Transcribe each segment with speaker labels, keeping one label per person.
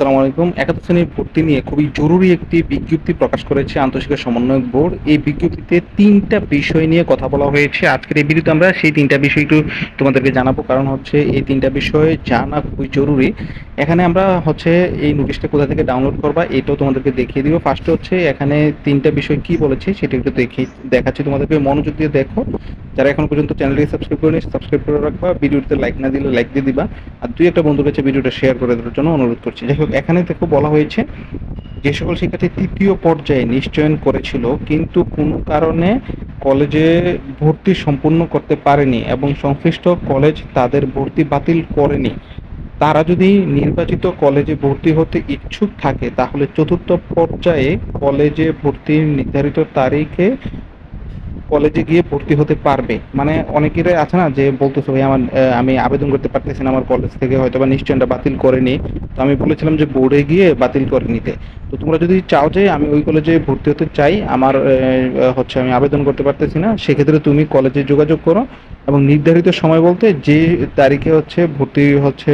Speaker 1: আসসালামু আলাইকুম। একাদশ শ্রেণির ভর্তি নিয়ে খুবই জরুরি একটি বিজ্ঞপ্তি প্রকাশ করেছে আন্তঃশিক্ষা সমন্বয়ক বোর্ড। এই বিজ্ঞপ্তিতে তিনটা বিষয় নিয়ে কথা বলা হয়েছে। আজকের এই ভিডিওতে আমরা সেই তিনটা বিষয় একটু তোমাদেরকে জানাব। কারণ হচ্ছে এই তিনটা বিষয় জানা খুবই জরুরি। এখানে আমরা হচ্ছে এই নোটিশটা কোথা থেকে ডাউনলোড করবা এটাও তোমাদেরকে দেখিয়ে দিব। ফার্স্ট হচ্ছে এখানে তিনটা বিষয় কি বলেছে সেটা একটু দেখি, দেখাচ্ছি তোমাদেরকে। মনোযোগ দিয়ে দেখো। যারা এখন পর্যন্ত চ্যানেলটি সাবস্ক্রাইব করেনি, সাবস্ক্রাইব করে রাখবা। ভিডিওতে লাইক না দিলে লাইক দিয়ে দিবা। আর দুই একটা বন্ধুর কাছে ভিডিওটা শেয়ার করে দেওয়ার জন্য অনুরোধ করছি। যাই হোক এখানে দেখো বলা হয়েছে, যে সকল শিক্ষার্থী তৃতীয় পর্যায়ে নিশ্চয়ন করেছিল, কিন্তু কোনো কারণে কলেজে ভর্তি সম্পূর্ণ করতে পারেনি এবং সংশ্লিষ্ট কলেজ তাদের ভর্তি বাতিল করেনি। তারা যদি নির্বাচিত কলেজে ভর্তি হতে ইচ্ছুক থাকে, তাহলে চতুর্থ পর্যায়ে কলেজে ভর্তির নির্ধারিত তারিখে কলেজে গিয়ে ভর্তি হতে পারবে। মানে অনেকেরই আছে না যে বলতেছে, ভাই, আমার আমি আবেদন করতে পারতেছি না, আমার কলেজ থেকে হয়তো বা নিশ্চয়টা বাতিল করেনি তো আমি বলেছিলাম যে বোর্ডে গিয়ে বাতিল করে নিতে। তো তোমরা যদি চাও যে আমি ওই কলেজে ভর্তি হতে চাই, আমার হচ্ছে আমি আবেদন করতে পারতেছি না, সেক্ষেত্রে তুমি কলেজে যোগাযোগ করো এবং নির্ধারিত সময় বলতে যে তারিখে হচ্ছে ভর্তি হচ্ছে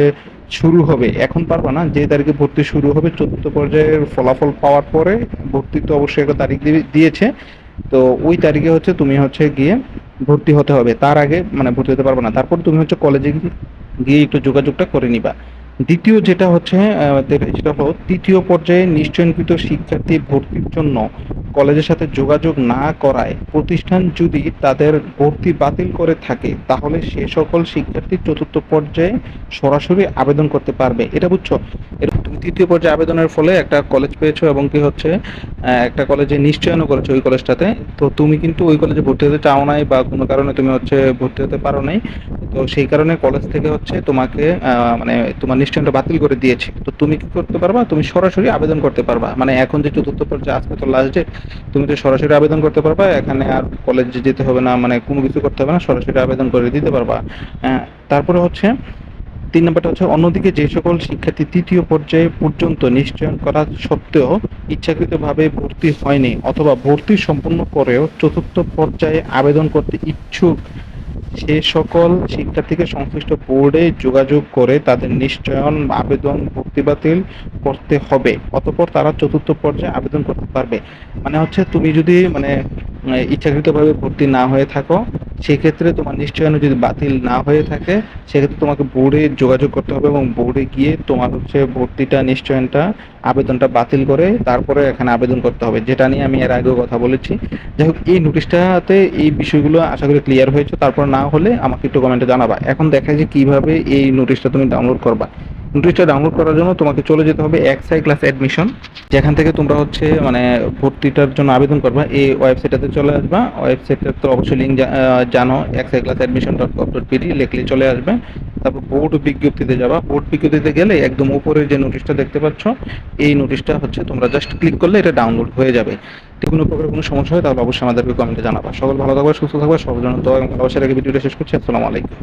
Speaker 1: শুরু হবে। এখন পারবা না, যে তারিখে ভর্তি শুরু হবে, চতুর্থ পর্যায়ের ফলাফল পাওয়ার পরে ভর্তি তো অবশ্যই একটা তারিখ দিয়েছে। তো ওই তারিখে হচ্ছে তুমি হচ্ছে গিয়ে ভর্তি হতে হবে। তার আগে মানে ভর্তি হতে পারবে না। তারপর তুমি হচ্ছে কলেজে গিয়ে একটু যোগাযোগটা করে নিবা। দ্বিতীয় যেটা হচ্ছে যেটা হলো তৃতীয় পর্যায়ে নিশ্চয়নকৃত শিক্ষার্থী ভর্তির জন্য কলেজের সাথে যোগাযোগ না করায় প্রতিষ্ঠান যদি তাদের ভর্তি বাতিল করে থাকে, তাহলে সে সকল শিক্ষার্থী চতুর্থ পর্যায়ে সরাসরি আবেদন করতে পারবে। এটা বুঝছ? তুমি তৃতীয় পর্যায়ে আবেদনের ফলে একটা কলেজ পেয়েছ এবং কি হচ্ছে একটা কলেজে নিশ্চয়নও করেছ ওই কলেজটাতে তো তুমি কিন্তু ওই কলেজে ভর্তি হতে চাও নাই বা কোনো কারণে তুমি হচ্ছে ভর্তি হতে পারো নাই। তো সেই কারণে কলেজ থেকে হচ্ছে তোমাকে মানে তোমার নিশ্চয়টা বাতিল করে দিয়েছে। তো তুমি কি করতে পারবা? তুমি সরাসরি আবেদন করতে পারবা। মানে এখন যে চতুর্থ পর্যায়ে, আজকে তো লাস্ট ডেট তুমি তো সরাসরি আবেদন করতে পারবা। এখানে আর কলেজে যেতে হবে না মানে কোনো কিছু করতে হবে না, সরাসরি আবেদন করে দিতে পারবা। তারপরে হচ্ছে তিন নম্বরটা হচ্ছে অন্যদিকে যে সকল শিক্ষার্থী তৃতীয় পর্যায়ে পর্যন্ত নিশ্চয়ন করা সত্ত্বেও ইচ্ছাকৃতভাবে ভর্তি হয়নি অথবা ভর্তি সম্পন্ন করেও চতুর্থ পর্যায়ে আবেদন করতে ইচ্ছুক সে সকল শিক্ষার্থীকে সংশ্লিষ্ট বোর্ডে যোগাযোগ করে তাদের নিশ্চয়ন, আবেদন, ভর্তি বাতিল করতে হবে। অতঃপর তারা চতুর্থ পর্যায়ে আবেদন করতে পারবে। মানে হচ্ছে তুমি যদি মানে ইচ্ছাকৃতভাবে ভর্তি না হয়ে থাকো সেক্ষেত্রে তোমার নিশ্চয়ন যদি বাতিল না হয়ে থাকে, সেক্ষেত্রে তোমাকে বোর্ডে যোগাযোগ করতে হবে এবং বোর্ডে গিয়ে তোমার হচ্ছে ভর্তিটা, নিশ্চয়নটা, আবেদনটা বাতিল করে তারপরে এখানে আবেদন করতে হবে। যেটা নিয়ে আমি এর আগেও কথা বলেছি। যাই হোক, এই নোটিশটাতে এই বিষয়গুলো আশা করি ক্লিয়ার হয়েছে। তারপর না হলে আমাকে একটু কমেন্টে জানাবা। এখন দেখা যায় কীভাবে এই নোটিশটা তুমি ডাউনলোড করবা। নোটিশটা ডাউনলোড করার জন্য তোমাকে চলে যেতে হবে এক্সআই ক্লাস অ্যাডমিশন যেখান থেকে তোমরা হচ্ছে মানে ভর্তিটার জন্য আবেদন করবা। এই ওয়েবসাইটটাতে চলে আসবা। ওয়েবসাইটটা তো অবশ্যই লিঙ্ক জানো XI class admission dot com dot PD লিখলে চলে আসবে। তারপর বোর্ড বিজ্ঞপ্তিতে যাবা। বোর্ড বিজ্ঞপ্তিতে গেলে একদম উপরে যে নোটিশটা দেখতে পাচ্ছ, এই নোটিশটা হচ্ছে তোমরা জাস্ট ক্লিক করলে এটা ডাউনলোড হয়ে যাবে। কোনো প্রকার কোনো সমস্যা হয়, তাহলে অবশ্যই আমাদেরকে কমেন্টে জানাবা। সকল ভালো থাকবে, সুস্থ থাকবে, সবার জন্য দোয়া এবং ভালোবাসা রেখে ভিডিওটা শেষ করছি। আসসালামু আলাইকুম।